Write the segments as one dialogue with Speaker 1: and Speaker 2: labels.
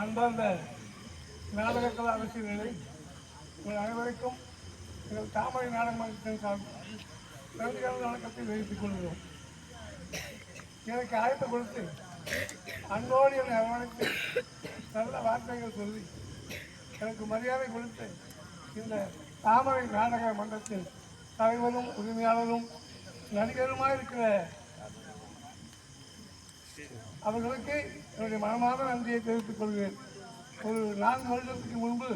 Speaker 1: அன்பார்ந்த கலா அரசியல்களை உங்கள் அனைவருக்கும் எங்கள் தாமரை நாடக மன்றத்தின் சார்பில் நன்றியான வணக்கத்தை தெரிவித்துக் கொள்கிறோம். எனக்கு அழைப்பு கொடுத்து அன்போடு என்னை அரவணைத்து நல்ல வார்த்தைகள் சொல்லி எனக்கு மரியாதை கொடுத்து இந்த தாமரை நாடக மன்றத்தின் தலைவரும் உரிமையாளரும் நடிகருமாக இருக்கிற அவர்களுக்கு என்னுடைய மனமார்ந்த நன்றியை தெரிவித்துக் கொள்கிறேன். ஒரு நான்கு வருடத்துக்கு முன்பு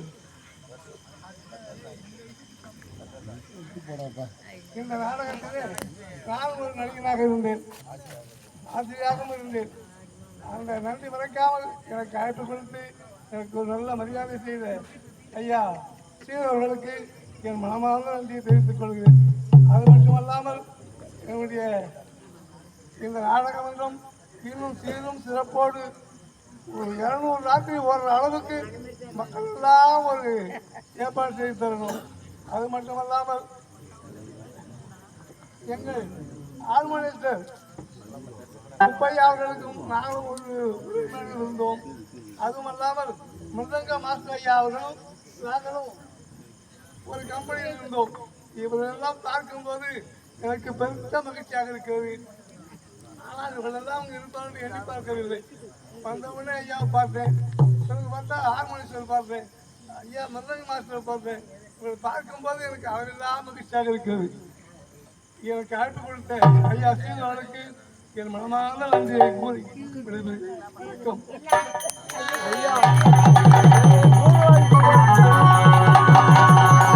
Speaker 1: இந்த நாடகத்திலே நான் ஒரு நடிகனாக இருந்தேன். ஆசிரியராகவும் இருந்தேன். அந்த நன்றி மறக்காமல் எனக்கு அழைப்பு கொடுத்து எனக்கு ஒரு நல்ல மரியாதை செய்த ஐயா சீரவர்களுக்கு என் மனமார்ந்த நன்றியை தெரிவித்துக் கொள்கிறேன். அது மட்டுமல்லாமல் என்னுடைய இந்த நாடகம் என்றும் இன்னும் சீரும் சிறப்போடு ஒரு இரநூறு ராத்திரி ஓடுற அளவுக்கு மக்கள் எல்லாம் ஒரு ஏற்பாடு செய்து தரணும். அது மட்டுமல்லாமல் எங்கள் ஆர்மனிஸ்டர் சுப்பையா அவர்களுக்கும் நாங்களும் ஒரு உறுப்பினர்கள் இருந்தோம். அதுமல்லாமல் மிருதங்க மாஸ்டர் ஐயா அவர்களும் நாங்களும் ஒரு கம்பெனியில் இருந்தோம். இவரெல்லாம் பார்க்கும்போது எனக்கு பெருத்த மகிழ்ச்சியாக இருக்கிறது. ஆனால் இவர்களெல்லாம் அவங்க இருப்பார்கள் எண்ணி பார்க்கவில்லை. வந்தவுடனே உடனே ஐயாவை பார்த்தேன் பிறகு பார்த்தா ஹார்மோனிஸ்டர் பார்த்தேன் ஐயா மருதங்க மாஸ்டர் பார்த்தேன் இவங்களை பார்க்கும்போது எனக்கு அவரெல்லாம் மகிழ்ச்சியாக இருக்கிறது. எனக்கு அழைப்பு கொடுத்த ஐயா சீனவனுக்கு என் மனமார்ந்த நன்றியை கூறி விடுகிறேன்.